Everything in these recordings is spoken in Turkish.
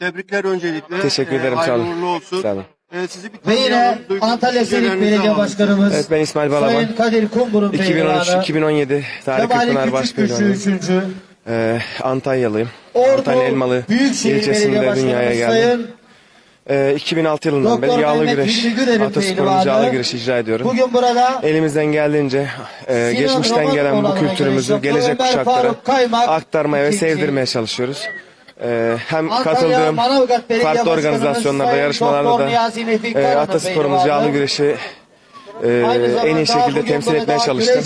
Tebrikler öncelikle. Teşekkür Ee, ederim, sağ hayırlı olun. uğurlu olsun. Sağ olun. Ee, sizi bir Ve yine duygu Antalya Selik düşüncelerinizi Belediye alalım. Başkanımız Evet ben İsmail Balaban. Sayın Kadir Kumbur'un 2013-2017 Tarih Kebali Kırkpınar Başpehlivanı. üçüncü. Ee, Antalyalıyım. Ordu Antalya Elmalı Büyükşehir Belediye ilçesinde dünyaya Başkanımız geldim. Sayın Ee, 2006 yılından Doktor beri yağlı Mehmet güreş, Hilmi Güler'in atasporumuz pehlivanı. yağlı güreş icra ediyorum. bugün burada Elimizden geldiğince e, Sinan geçmişten Roman gelen bu kültürümüzü gelecek. Ömer kuşaklara Faruk Kaymak, aktarmaya ve ikinci. sevdirmeye çalışıyoruz. Ee, hem Antalya katıldığım farklı organizasyonlarda, yarışmalarda da e, atasporumuz yağlı güreşi e, en iyi şekilde temsil etmeye çalıştım.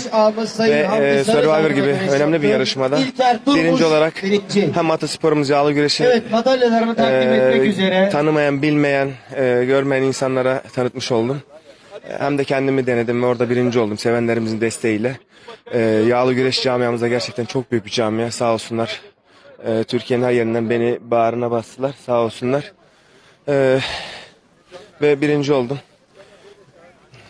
Ve e, Survivor gibi önemli bir yarışmada birinci olarak birinci. hem atasporumuz yağlı güreşi Evet e, etmek üzere. tanımayan, bilmeyen, e, görmeyen insanlara tanıtmış oldum. E, Hem de kendimi denedim ve orada birinci oldum sevenlerimizin desteğiyle. E, yağlı güreş camiamızda gerçekten çok büyük bir camia sağ olsunlar. E, Türkiye'nin her yerinden beni bağrına bastılar sağ olsunlar. E, ve birinci oldum.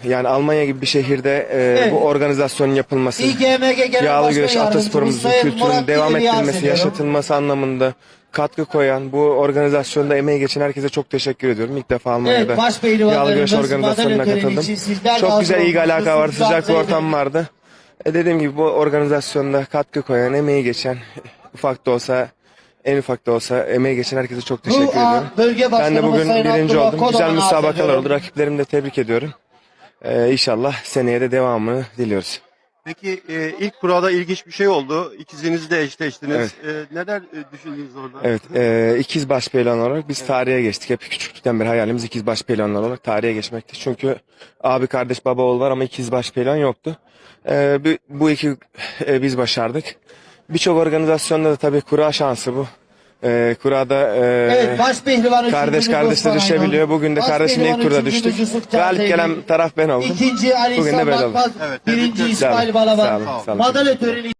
Yani Almanya gibi bir şehirde e, Evet. bu organizasyonun yapılması, İGMG Genel yağlı güreş atasporumuzun kültürünün devam ettirilmesi, yaşatılması anlamında katkı koyan bu organizasyonda emeği geçen herkese çok teşekkür ediyorum. İlk defa Almanya'da Evet, yağlı güreş organizasyonuna katıldım. Çok güzel olmuşsunuz. alaka vardı, sıcak bir ortam vardı. E dediğim gibi bu organizasyonda katkı koyan, emeği geçen, ufak da olsa, en ufak da olsa emeği geçen herkese çok teşekkür Bu ediyorum. bölge Ben de başkanımız bugün Sayın birinci Abdullah oldum. Güzel Kodaman'ı müsabakalar oldu. Rakiplerimi de tebrik ediyorum. Ee, inşallah seneye de devamını diliyoruz. Peki e, ilk kurada ilginç bir şey oldu. İkiziniz de eşleştiniz. Evet. E, neler e, düşündünüz orada? Evet, e, ikiz baş pehlivan olarak biz tarihe geçtik. Hep küçüklükten beri hayalimiz ikiz baş pehlivanlar olarak tarihe geçmekti. Çünkü abi kardeş baba oğul var ama ikiz baş pehlivan yoktu. E, bu, bu iki e, biz başardık. Birçok organizasyonda da tabii kura şansı bu. E, kurada e, Evet kardeş üçüncümüz kardeşle düşebiliyor. Bugün de kardeşimle ilk turda üçüncümüz düştük. Yusuf Galip Çağatay gelen Bey. taraf ben oldum. İkinci Ali Bugün de İhsan böyle oldu. Bakmaz. Evet, birinci ederim. İsmail Sağ Balaban. sağ olun, sağ olun. Madalya töreni